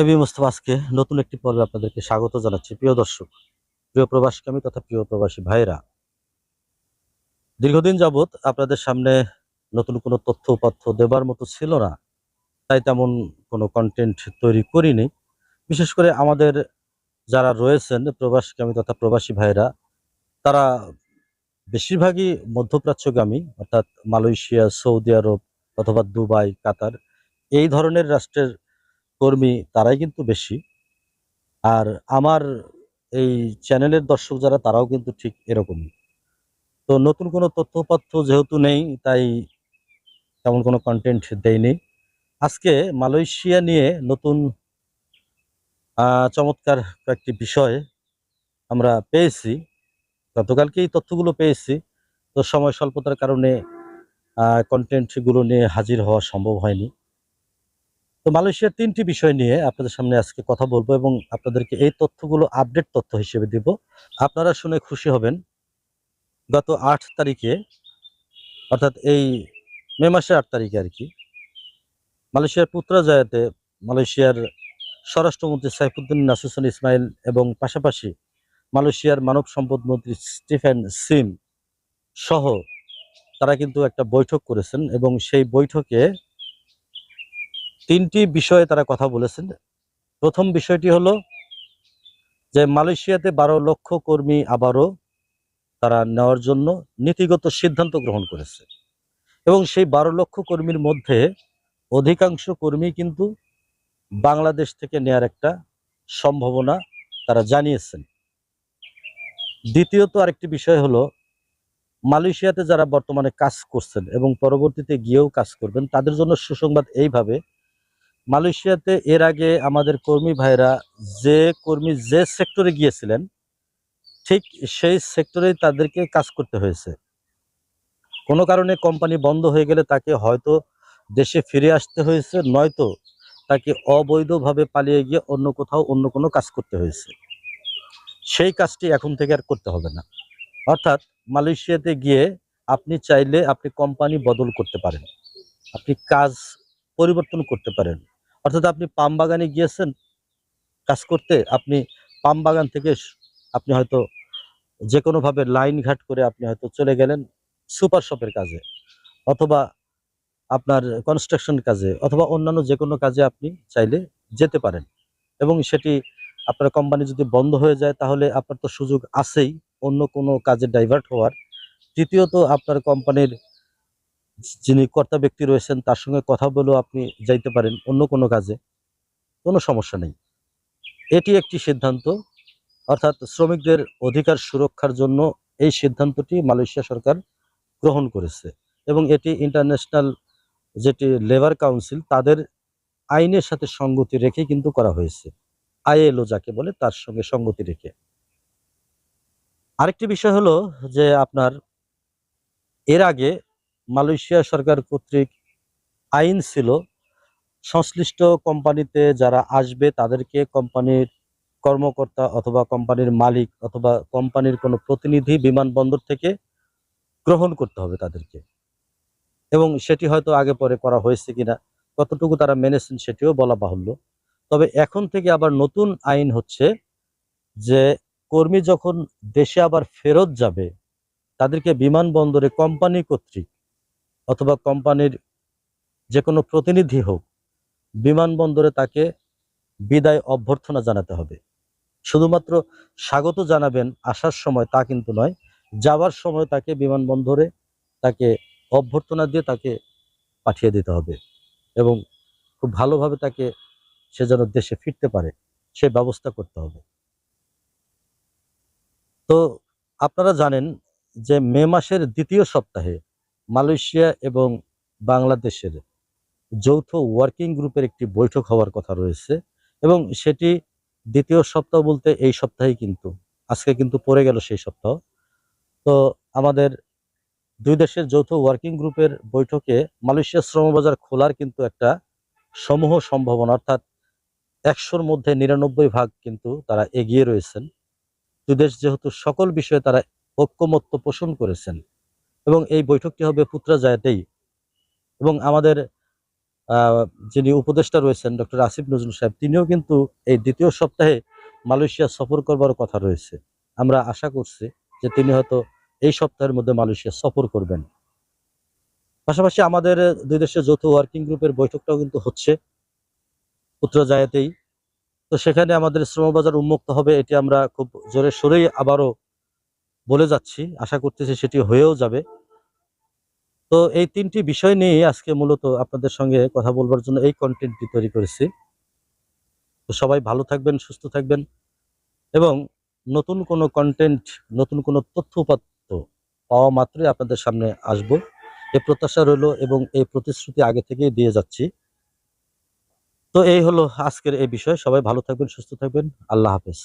AB Mostafa, আজকে নতুন একটি পর্বে আপনাদেরকে স্বাগত জানাচ্ছি। প্রিয় দর্শক, প্রিয় প্রবাসীকামী তথা প্রিয় প্রবাসী ভাইরা দীর্ঘদিন যাবৎ আপনাদের সামনে নতুন কোনো তথ্য উপাত্য দেবার মতো ছিল না, তাই তেমন কোনো কন্টেন্ট তৈরি করিনি। বিশেষ করে আমাদের যারা রয়েছেন প্রবাসীকামী তথা প্রবাসী ভাইরা তারা বেশিরভাগই মধ্যপ্রাচ্যগামী, অর্থাৎ মালয়েশিয়া, সৌদি আরব অথবা দুবাই, কাতার, এই ধরনের রাষ্ট্রের কর্মী তারাই কিন্তু বেশি। আর আমার এই চ্যানেলের দর্শক যারা, তারাও কিন্তু ঠিক এরকমই। তো নতুন কোনো তথ্যপত্র যেহেতু নেই, তাই তেমন কোনো কন্টেন্ট দেয়নি আজকে মালয়েশিয়া নিয়ে নতুন চমৎকার কয়েকটি বিষয় আমরা পেয়েছি। গতকালকে এই তথ্যগুলো পেয়েছি। তো সময় স্বল্পতার কারণে কন্টেন্টগুলো নিয়ে হাজির হওয়া সম্ভব হয়নি। তো মালয়েশিয়ার তিনটি বিষয় নিয়ে আপনাদের সামনে আজকে কথা বলব এবং আপনাদেরকে এই তথ্যগুলো আপডেট তথ্য হিসেবে দিব। আপনারা শুনে খুশি হবেন। গত আট তারিখে, অর্থাৎ এই মে মাসের আট তারিখে আর কি, মালয়েশিয়ার পুত্রাজায়াতে মালয়েশিয়ার স্বরাষ্ট্রমন্ত্রী সাইফুদ্দিন নাসুসান ইসমাইল এবং পাশাপাশি মালয়েশিয়ার মানব সম্পদ মন্ত্রী স্টিফেন সিম সহ তারা কিন্তু একটা বৈঠক করেছেন এবং সেই বৈঠকে তিনটি বিষয়ে তারা কথা বলেছেন। প্রথম বিষয়টি হলো যে মালয়েশিয়াতে বারো লক্ষ কর্মী আবারও তারা নেওয়ার জন্য নীতিগত সিদ্ধান্ত গ্রহণ করেছে। এবং সেই বারো লক্ষ কর্মীর মধ্যে অধিকাংশ কর্মী কিন্তু বাংলাদেশ থেকে নেয়ার একটা সম্ভাবনা তারা জানিয়েছেন। দ্বিতীয়ত আরেকটি বিষয় হলো, মালয়েশিয়াতে যারা বর্তমানে কাজ করছেন এবং পরবর্তীতে গিয়েও কাজ করবেন, তাদের জন্য সুসংবাদ এইভাবে মালয়েশিয়াতে এর আগে আমাদের কর্মী ভাইরা যে কর্মী যে সেক্টরে গিয়েছিলেন, ঠিক সেই সেক্টরেই তাদেরকে কাজ করতে হয়েছে। কোনো কারণে কোম্পানি বন্ধ হয়ে গেলে তাকে হয়তো দেশে ফিরে আসতে হয়েছে, নয়তো তাকে অবৈধভাবে পালিয়ে গিয়ে অন্য কোথাও অন্য কোনো কাজ করতে হয়েছে। সেই কাজটি এখন থেকে আর করতে হবে না। অর্থাৎ মালয়েশিয়াতে গিয়ে আপনি চাইলে আপনি কোম্পানি বদল করতে পারেন। আপনি কাজ পরিবর্তন করতে পারেন। অর্থাৎ আপনি পাম বাগানে গিয়েছেন, কাজ করতে, আপনি পাম বাগান থেকে আপনি হয়তো যে কোনোভাবে লাইন ঘাট করে আপনি হয়তো চলে গেলেন সুপার শপের কাজে অথবা আপনার কনস্ট্রাকশন কাজে অথবা অন্যান্য যে কোনো কাজে আপনি চাইলে যেতে পারেন। এবং সেটি আপনার কোম্পানি যদি বন্ধ হয়ে যায়, তাহলে আপনার তো সুযোগ আছেই অন্য কোনো কাজে ডাইভার্ট হওয়ার। তৃতীয়ত, আপনার কোম্পানির যিনি কর্তা ব্যক্তি রয়েছেন, তার সঙ্গে কথা বলেও আপনি যাইতে পারেন অন্য কোনো কাজে। কোনো সমস্যা নেই। এটি একটি সিদ্ধান্ত। অর্থাৎ শ্রমিকদের অধিকার সুরক্ষার জন্য এই সিদ্ধান্তটি মালয়েশিয়া সরকার গ্রহণ করেছে এবং এটি ইন্টারন্যাশনাল যেটি লেবার কাউন্সিল, তাদের আইনের সাথে সঙ্গতি রেখে কিন্তু করা হয়েছে। আইএলও যাকে বলে, তার সঙ্গে সঙ্গতি রেখে। আরেকটি বিষয় হলো যে, আপনার এর আগে মালয়েশিয়া সরকার কর্তৃক আইন ছিল, সংশ্লিষ্ট কোম্পানিতে যারা আসবে তাদেরকে কোম্পানির কর্মকর্তা অথবা কোম্পানির মালিক অথবা কোম্পানির কোনো প্রতিনিধি বিমানবন্দর থেকে গ্রহণ করতে হবে তাদেরকে। এবং সেটি হয়তো আগে পরে করা হয়েছে কিনা, কতটুকু তারা মেনেছেন সেটিও বলা বাহুল্য। তবে এখন থেকে আবার নতুন আইন হচ্ছে যে কর্মী যখন দেশে আবার ফেরত যাবে, তাদেরকে বিমানবন্দরে কোম্পানি কর্তৃক অথবা কোম্পানির যে কোনো প্রতিনিধি হোক, বিমানবন্দরে তাকে বিদায় অভ্যর্থনা জানাতে হবে। শুধুমাত্র স্বাগত জানাবেন আসার সময় তা কিন্তু নয়, যাওয়ার সময় তাকে বিমানবন্দরে তাকে অভ্যর্থনা দিয়ে তাকে পাঠিয়ে দিতে হবে এবং খুব ভালোভাবে তাকে সে যেন দেশে ফিরতে পারে, সে ব্যবস্থা করতে হবে। তো আপনারা জানেন যে মে মাসের দ্বিতীয় সপ্তাহে মালয়েশিয়া এবং বাংলাদেশের যৌথ ওয়ার্কিং গ্রুপের একটি বৈঠক হওয়ার কথা রয়েছে এবং সেটি দ্বিতীয় সপ্তাহ বলতে এই সপ্তাহেই কিন্তু, আজকে কিন্তু পড়ে গেল সেই সপ্তাহ। তো আমাদের দুই দেশের যৌথ ওয়ার্কিং গ্রুপের বৈঠকে মালয়েশিয়া শ্রমবাজার খোলার কিন্তু একটা সমূহ সম্ভাবনা, অর্থাৎ একশোর মধ্যে নিরানব্বই ভাগ কিন্তু তারা এগিয়ে রয়েছেন। দুই দেশ যেহেতু সকল বিষয়ে তারা ঐক্যমত্য পোষণ করেছেন এবং এই বৈঠকটি হবে পুত্রাজায়াতেই এবং আমাদের যিনি উপদেষ্টা রয়েছেন, ডক্টর আসিফ নজরুল সাহেব, তিনিও কিন্তু এই দ্বিতীয় সপ্তাহে মালয়েশিয়া সফর করবার কথা রয়েছে। আমরা আশা করছি যে তিনি হয়তো এই সপ্তাহের মধ্যে মালয়েশিয়া সফর করবেন। পাশাপাশি আমাদের দুই দেশের যৌথ ওয়ার্কিং গ্রুপের বৈঠকটাও কিন্তু হচ্ছে পুত্রজায়াতেই তো সেখানে আমাদের শ্রমবাজার উন্মুক্ত হবে, এটি আমরা খুব জোরে সোরেই আবারও বলে যাচ্ছি, আশা করতেছি সেটি হয়েও যাবে। তো এই তিনটি বিষয় নিয়ে আজকে মূলত আপনাদের সঙ্গে কথা বলবার জন্য এই কন্টেন্টটি তৈরি করেছি। তো সবাই ভালো থাকবেন, সুস্থ থাকবেন এবং নতুন কোনো কন্টেন্ট নতুন কোনো তথ্য উপাত্ত পাওয়া মাত্রই আপনাদের সামনে আসব। এ প্রত্যাশা রইল এবং এই প্রতিশ্রুতি আগে থেকেই দিয়ে যাচ্ছি। তো এই হলো আজকের এই বিষয়। সবাই ভালো থাকবেন, সুস্থ থাকবেন। আল্লাহ হাফেজ।